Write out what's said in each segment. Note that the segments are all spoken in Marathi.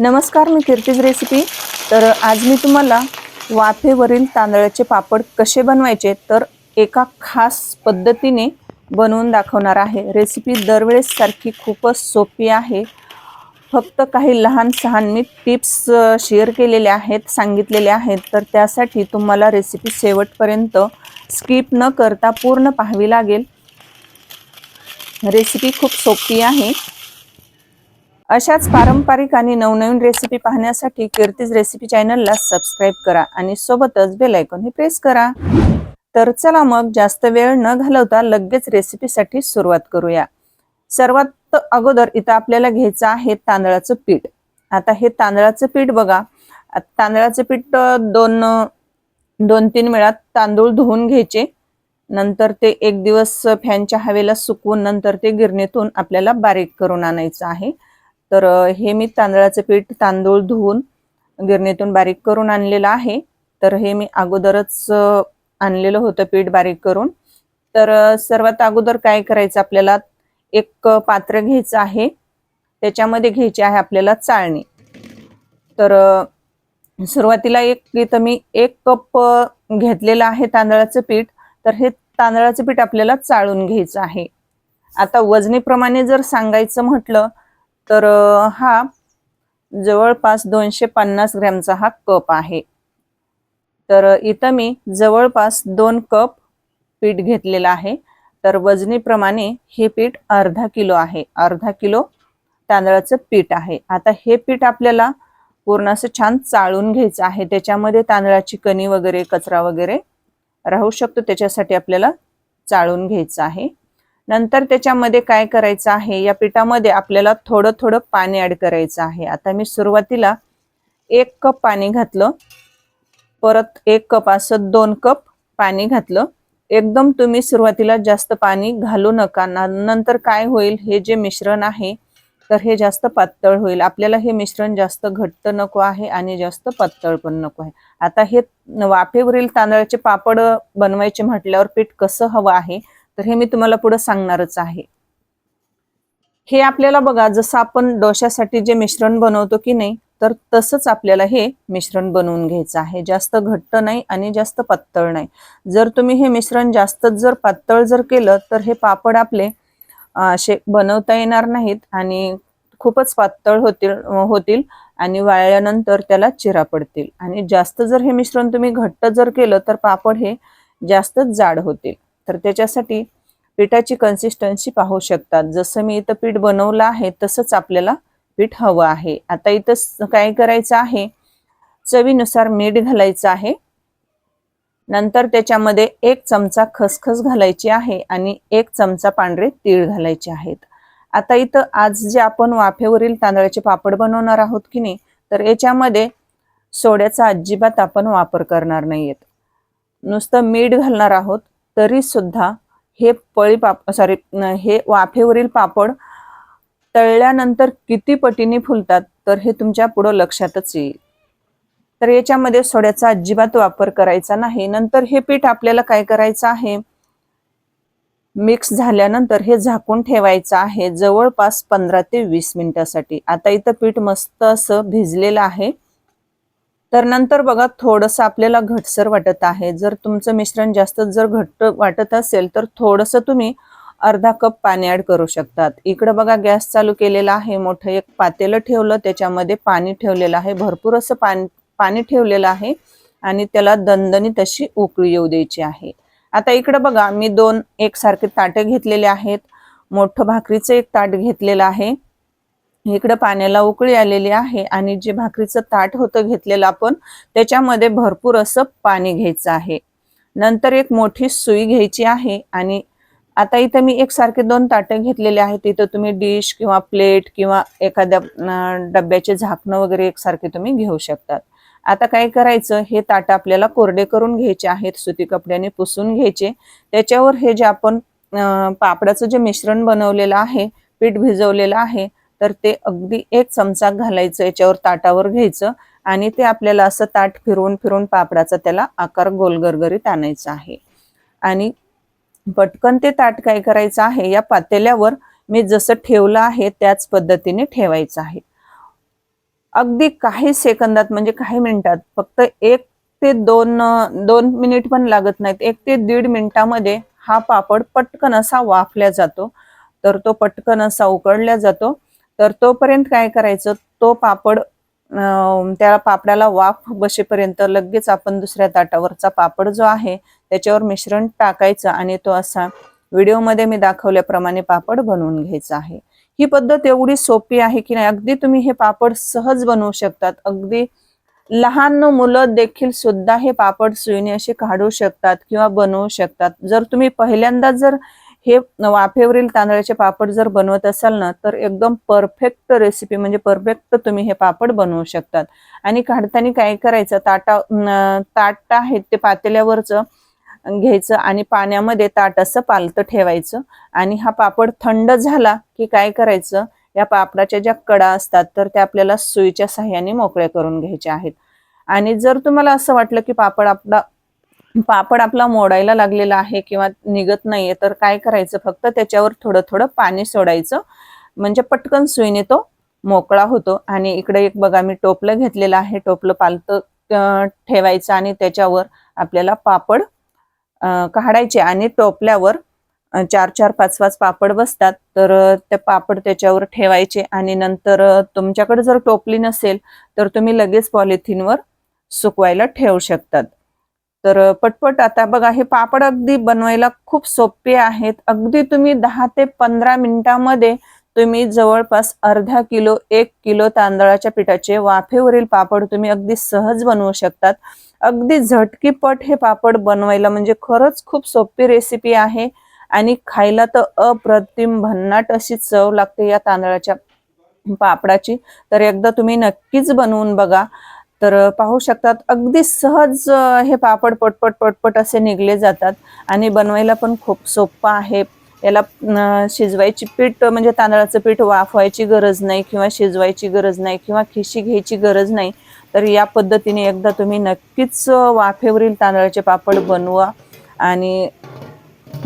नमस्कार मी कीर्तीज रेसिपी. तर आज मी तुम्हाला वाफेवरील तांदळाचे पापड कसे बनवायचे तर एका खास पद्धतीने बनवून दाखवणार आहे. रेसिपी दरवेळेससारखी खूपच सोपी आहे. फक्त काही लहान सहान मी टिप्स शेअर केलेल्या आहेत सांगितलेल्या आहेत. तर त्यासाठी तुम्हाला रेसिपी शेवटपर्यंत स्किप न करता पूर्ण पाहावी लागेल. रेसिपी खूप सोपी आहे. अशाच पारंपरिक आणि नवनवीन रेसिपी पाहण्यासाठी कीर्तीज रेसिपी चॅनलला सबस्क्राईब करा आणि सोबतच बेल आयकॉनही प्रेस करा. तर चला मग जास्त वेळ न घालवता लगेच रेसिपीसाठी सुरुवात करूया. सर्वात अगोदर इथं आपल्याला घ्यायचं आहे तांदळाचं पीठ. आता हे तांदळाचं पीठ बघा. तांदळाचं पीठ दोन दोन तीन वेळा तांदूळ धुवून घ्यायचे. नंतर ते एक दिवस फॅनच्या हवेला सुकवून नंतर ते गिरणीतून आपल्याला बारीक करून आणायचं आहे. तर हे मी तांदळाचं पीठ तांदूळ धुवून गिरणीतून बारीक करून आणलेलं आहे. तर हे मी अगोदरच आणलेलं होतं पीठ बारीक करून. तर सर्वात अगोदर काय करायचं आपल्याला? एक पात्र घ्यायचं आहे. त्याच्यामध्ये घ्यायची आहे आपल्याला चाळणी. तर सुरुवातीला एक इथं मी एक कप घेतलेलं आहे तांदळाचं पीठ. तर हे तांदळाचं पीठ आपल्याला चाळून घ्यायचं आहे. आता वजनीप्रमाणे जर सांगायचं म्हटलं तर हा जवळपास दोनशे पन्नास ग्रॅमचा हा कप आहे. तर इथं मी जवळपास दोन कप पीठ घेतलेलं आहे. तर वजनीप्रमाणे हे पीठ अर्धा किलो आहे. अर्धा किलो तांदळाचं पीठ आहे. आता हे पीठ आपल्याला पूर्ण असं छान चाळून घ्यायचं आहे. त्याच्यामध्ये तांदळाची कणी वगैरे कचरा वगैरे राहू शकतो. त्याच्यासाठी आपल्याला चाळून घ्यायचं आहे. नंतर त्याच्यामध्ये काय करायचं आहे? या पिठामध्ये आपल्याला थोडं थोडं पाणी ऍड करायचं आहे. आता मी सुरुवातीला एक कप पाणी घातलं. परत एक कप असं दोन कप पाणी घातलं. एकदम तुम्ही सुरुवातीला जास्त पाणी घालू नका. ना- नंतर काय होईल? हे जे मिश्रण आहे तर हे जास्त पातळ होईल. आपल्याला हे मिश्रण जास्त घट्ट नको आहे आणि जास्त पातळ पण नको आहे. आता हे वाफेवरील तांदळाचे पापड बनवायचे म्हटल्यावर पीठ कसं हवं आहे? तर हे मी तुम्हाला पुढे सांगणारच आहे. हे आपल्याला बघा जसं आपण डोश्यासाठी जे मिश्रण बनवतो की नाही तर तसंच आपल्याला हे मिश्रण बनवून घ्यायचं आहे. जास्त घट्ट नाही आणि जास्त पातळ नाही. जर तुम्ही हे मिश्रण जास्तच जर पातळ जर केलं तर हे पापड आपले असे बनवता येणार नाहीत आणि खूपच पातळ होतील होतील आणि वाळल्यानंतर त्याला चिरा पडतील. आणि जास्त जर हे मिश्रण तुम्ही घट्ट जर केलं तर पापड हे जास्तच जाड होतील. तर त्याच्यासाठी पिठाची कन्सिस्टन्सी पाहू शकतात. जसं मी इथं पीठ बनवलं आहे तसंच आपल्याला पीठ हवं आहे. आता इथं काय करायचं आहे? चवीनुसार मीठ घालायचं आहे. नंतर त्याच्यामध्ये एक चमचा खसखस घालायची आहे आणि एक चमचा पांढरे तीळ घालायचे आहेत. आता इथं आज जे आपण वाफेवरील तांदळाचे पापड बनवणार आहोत की नाही तर याच्यामध्ये सोड्याचा अजिबात आपण वापर करणार नाहीयेत. नुसतं मीठ घालणार आहोत. तरी सुद्धा हे पळी पाप सॉरी हे वाफेवरील पापड तळल्यानंतर किती पटीने फुलतात तर हे तुमच्या पुढं लक्षातच येईल. तर याच्यामध्ये सोड्याचा अजिबात वापर करायचा नाही. नंतर हे पीठ आपल्याला काय करायचं आहे? मिक्स झाल्यानंतर हे झाकून ठेवायचं आहे जवळपास पंधरा ते वीस मिनिटासाठी. आता इथं पीठ मस्त असं भिजलेलं आहे. तर नंतर बघा थोडंसं आपल्याला घटसर वाटत आहे. जर तुमचं मिश्रण जास्त जर घट्ट वाटत असेल तर थोडंसं तुम्ही अर्धा कप पाणी ॲड करू शकतात. इकडं बघा गॅस चालू केलेला आहे. मोठं एक पातेलं ठेवलं त्याच्यामध्ये पाणी ठेवलेलं आहे. भरपूर असं पाणी पाणी ठेवलेलं आहे आणि त्याला दणदणी तशी उकळी येऊ द्यायची आहे. आता इकडं बघा मी दोन एकसारखे ताटे घेतलेले आहेत. मोठं भाकरीचं एक ताट घेतलेलं आहे. इकडं पाण्याला उकळी आलेली आहे आणि जे भाकरीचं ताट होतं घेतलेलं आपण त्याच्यामध्ये भरपूर असं पाणी घ्यायचं आहे. नंतर एक मोठी सुई घ्यायची आहे आणि आता इथं मी एकसारखे दोन ताटे घेतलेले आहेत. इथं तुम्ही डिश किंवा प्लेट किंवा एखाद्या डब्याचे झाकणं वगैरे एकसारखे तुम्ही घेऊ शकतात. आता काय करायचं हे ताट आपल्याला कोरडे करून घ्यायचे आहेत सुती कपड्याने पुसून घ्यायचे. त्याच्यावर हे जे आपण पापडाचं जे मिश्रण बनवलेलं आहे पीठ भिजवलेलं आहे तर ते अगदी एक चमचा घालायचं याच्यावर ताटावर घ्यायचं आणि ते आपल्याला असं ताट फिरवून फिरवून पापडाचा त्याला आकार गोलगरगरीत आणायचा आहे. आणि पटकन ते ताट काय करायचं आहे या पातेल्यावर मी जसं ठेवलं आहे त्याच पद्धतीने ठेवायचं आहे. अगदी काही सेकंदात म्हणजे काही मिनिटात फक्त एक ते दोन दोन मिनिट पण लागत नाहीत. एक ते दीड मिनिटामध्ये हा पापड पटकन असा वाफल्या जातो. तर तो पटकन असा उकडल्या जातो. तर तोपर्यंत काय करायचं? तो पापड त्या पापडाला वाफ बसेपर्यंत लगेच आपण दुसऱ्या ताटावरचा पापड जो आहे त्याच्यावर मिश्रण टाकायचं आणि तो असा व्हिडिओमध्ये मी दाखवल्याप्रमाणे पापड बनवून घ्यायचा आहे. ही पद्धत एवढी सोपी आहे की नाही? अगदी तुम्ही हे पापड सहज बनवू शकतात. अगदी लहान मुलं देखील सुद्धा हे पापड सुईने असे काढू शकतात किंवा बनवू शकतात. जर तुम्ही पहिल्यांदा जर हे वाफेवरील तांदळाचे पापड जर बनवत असाल ना तर एकदम परफेक्ट रेसिपी म्हणजे परफेक्ट तुम्ही हे पापड बनवू शकतात. आणि काढताना काय करायचं ताटा ताट आहे ते पातेल्यावरचं घ्यायचं आणि पाण्यामध्ये ताट असं पालतं ठेवायचं. आणि हा पापड थंड झाला की काय करायचं या पापडाच्या ज्या कडा असतात तर त्या आपल्याला सुईच्या साह्याने मोकळ्या करून घ्यायच्या आहेत. आणि जर तुम्हाला असं वाटलं की पापड आपला पापड आपला मोडायला लागलेला आहे किंवा निघत नाहीये तर काय करायचं? फक्त त्याच्यावर थोडं थोडं पाणी सोडायचं. म्हणजे पटकन सुईने तो मोकळा होतो. आणि इकडे एक बघा मी टोपलं घेतलेलं आहे. टोपलं पालतं ठेवायचं आणि त्याच्यावर आपल्याला पापड काढायचे. आणि टोपल्यावर चार चार पाच पाच पापड बसतात. तर ते पापड त्याच्यावर ठेवायचे. आणि नंतर तुमच्याकडे जर टोपली नसेल तर तुम्ही लगेच पॉलिथिनवर सुकवायला ठेवू शकतात. तर पटपट आता बघा हे पापड अगदी बनवायला खूप सोपे आहेत. अगदी तुम्ही दहा ते पंधरा मिनिटांमध्ये तुम्ही जवळपास अर्धा किलो एक किलो तांदळाच्या पिठाचे वाफेवरील पापड तुम्ही अगदी सहज बनवू शकतात. अगदी झटकीपट हे पापड बनवायला म्हणजे खरंच खूप सोपी रेसिपी आहे आणि खायला तर अप्रतिम भन्नाट अशी चव लागते या तांदळाच्या पापडाची. तर एकदा तुम्ही नक्कीच बनवून बघा. तर पाहू शकतात. अगदी सहज हे पापड पटपट पटपट असे निघले जातात आणि बनवायला पण खूप सोपं आहे. याला शिजवायची पीठ म्हणजे तांदळाचं पीठ वाफवायची गरज नाही किंवा शिजवायची गरज नाही किंवा खिशी घ्यायची गरज नाही. तर या पद्धतीने एकदा तुम्ही नक्कीच वाफेवरील तांदळाचे पापड बनवा आणि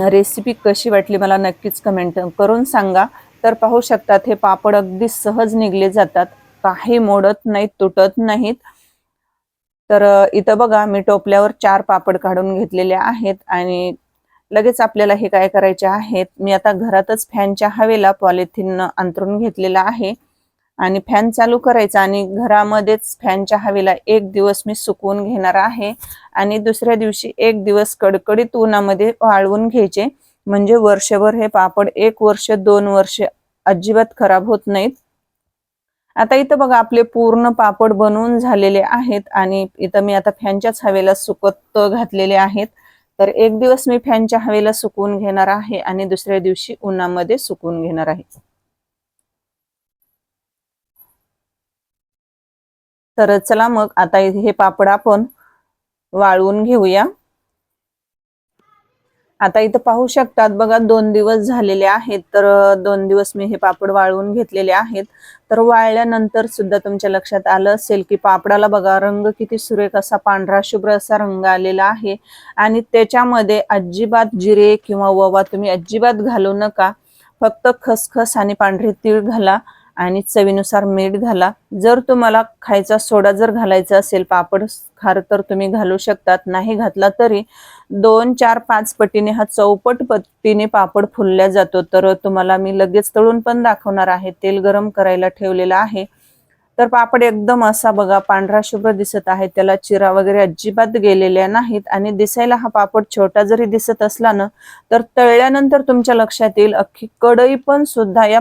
रेसिपी कशी वाटली मला नक्कीच कमेंट करून सांगा. तर पाहू शकतात हे पापड अगदी सहज निघले जातात. काही मोडत नाहीत तुटत नाहीत. तर इथं बघा मी टोपल्यावर चार पापड काढून घेतलेले आहेत आणि लगेच आपल्याला हे काय करायचे आहेत मी आता घरातच फॅनच्या हवेला पॉलिथिन अंतरून घेतलेला आहे आणि फॅन चालू करायचा आणि घरामध्येच फॅनच्या हवेला एक दिवस मी सुकवून घेणार आहे आणि दुसऱ्या दिवशी एक दिवस कडकडीत उन्हामध्ये वाळवून घ्यायचे. म्हणजे वर्षभर हे पापड एक वर्ष दोन वर्ष अजिबात खराब होत नाहीत. आता इथं बघा आपले पूर्ण पापड बनवून झालेले आहेत आणि इथं मी आता फॅनच्याच हवेला सुकत घातलेले आहेत. तर एक दिवस मी फॅनच्या हवेला सुकवून घेणार आहे आणि दुसऱ्या दिवशी उन्हामध्ये सुकवून घेणार आहे. तर चला मग आता हे पापड आपण वाळवून घेऊया. आता इथं पाहू शकतात बघा दोन दिवस झालेले आहेत तर दोन दिवस मी हे पापड वाळवून घेतलेले आहेत. तर वाळल्यानंतर सुद्धा तुमच्या लक्षात आलं असेल की पापडाला बघा रंग किती सुरेख असा पांढरा शुभ्र असा रंग आलेला आहे. आणि त्याच्यामध्ये अजिबात जिरे किंवा ववा तुम्ही अजिबात घालू नका. फक्त खसखस आणि पांढरे तीळ घाला. आणि चवीनुसार मीठ घाला. जर तुम्हाला खायचा सोडा जर घालायचा असेल पापड खार तर तुम्ही घालू शकतात. नाही घातला तरी दोन चार पाच पटीने हा चौपट पट्टीने पापड फुलल्या जातो. तर तुम्हाला मी लगेच तळून पण दाखवणार आहे. तेल गरम करायला ठेवलेलं आहे. तर पापड एकदम असा बघा पांढरा शुभ्र दिसत आहे. त्याला चिरा वगैरे अजिबात गेलेल्या नाहीत. आणि दिसायला हा पापड छोटा जरी दिसत असला ना तर तळल्यानंतर तुमच्या लक्षात येईल अख्खी कढई पण सुद्धा या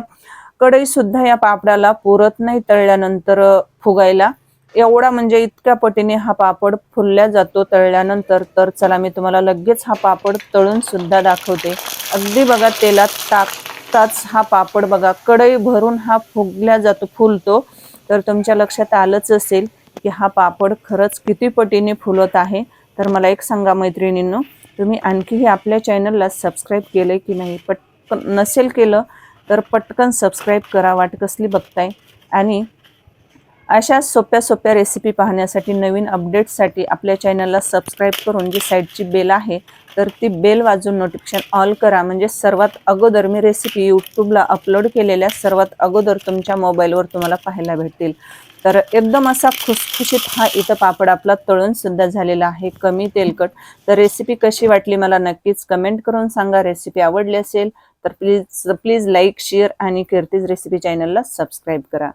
कडई सुद्धा या पापडाला पुरत नाही तळल्यानंतर फुगायला. एवढा म्हणजे इतक्या पटीने हा पापड फुलल्या जातो तळल्यानंतर. तर चला मी तुम्हाला लगेच हा पापड तळून सुद्धा दाखवते. अगदी बघा तेलात टाकताच हा पापड बघा कढई भरून हा फुगल्या जातो फुलतो. तर तुमच्या लक्षात आलंच असेल की हा पापड खरंच किती पटीने फुलत आहे. तर मला एक सांगा मैत्रिणींनो तुम्ही आणखीही आपल्या चॅनलला सबस्क्राईब केलं की नाही? पट नसेल केलं तर पटकन सबस्क्राईब करा वाट कसली बघताय. आणि अशा सोप्या सोप्या रेसिपी पाहण्यासाठी नवीन अपडेट्ससाठी आपल्या चॅनलला सबस्क्राईब करून जी साईडची बेल आहे तर ती बेल वाजून नोटिफिकेशन ऑल करा. म्हणजे सर्वात अगोदर मी रेसिपी यूट्यूबला अपलोड केलेल्या सर्वात अगोदर तुमच्या मोबाईलवर तुम्हाला पाहायला भेटतील. तर एकदम असा खुसखुशीत हा इथं पापड आपला तळून सुद्धा झालेला आहे कमी तेलकट. तर रेसिपी कशी वाटली मला नक्कीच कमेंट करून सांगा. रेसिपी आवडली असेल तर प्लीज प्लीज लाईक शेअर आणि कीर्तीज रेसिपी चॅनलला सबस्क्राईब करा.